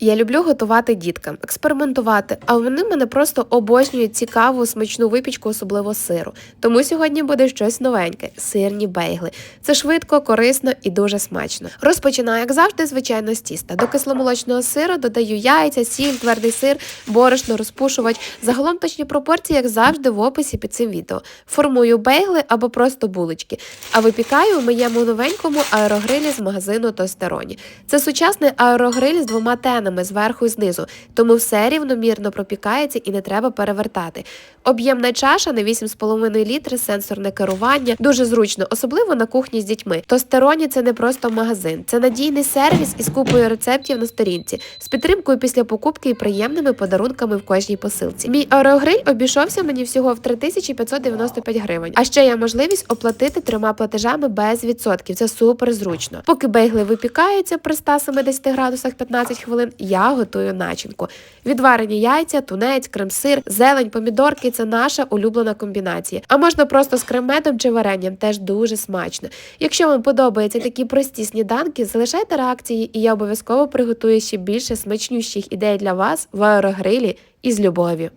Я люблю готувати діткам, експериментувати, а вони мене просто обожнюють цікаву смачну випічку, особливо сиру. Тому сьогодні буде щось новеньке сирні бейгли. Це швидко, корисно і дуже смачно. Розпочинаю, як завжди, звичайно, з тіста. До кисломолочного сиру додаю яйця, сіль, твердий сир, борошно, розпушувач. Загалом точні пропорції, як завжди, в описі під цим відео. Формую бейгли або просто булочки, а випікаю у моєму новенькому аерогрилі з магазину Тостероні. Це сучасний аерогриль з двома тенами зверху і знизу, тому все рівномірно пропікається і не треба перевертати. Об'ємна чаша на 8,5 літри, сенсорне керування, дуже зручно, особливо на кухні з дітьми. Тостероні це не просто магазин, це надійний сервіс із купою рецептів на сторінці, з підтримкою після покупки і приємними подарунками в кожній посилці. Мій аерогриль обійшовся мені всього в 3595 гривень. А ще є можливість оплатити трьома платежами без відсотків. Це супер зручно. Поки бейгли випікаються при 170 градусах 15 хвилин, я готую начинку. Відварені яйця, тунець, крем-сир, зелень, помідорки це наша улюблена комбінація. А можна просто з кремедом чи варенням, теж дуже смачно. Якщо вам подобаються такі прості сніданки, залишайте реакції, і я обов'язково приготую ще більше смачнющих ідей для вас в аерогрилі із любов'ю.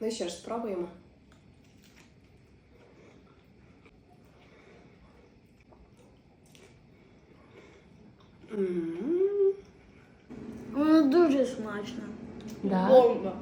Ну що ж, спробуємо. Воно дуже смачно. Да. Бомба.